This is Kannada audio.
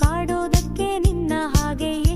ಕಾಡೋದಕ್ಕೆ ನಿನ್ನ ಹಾಗೆಯೇ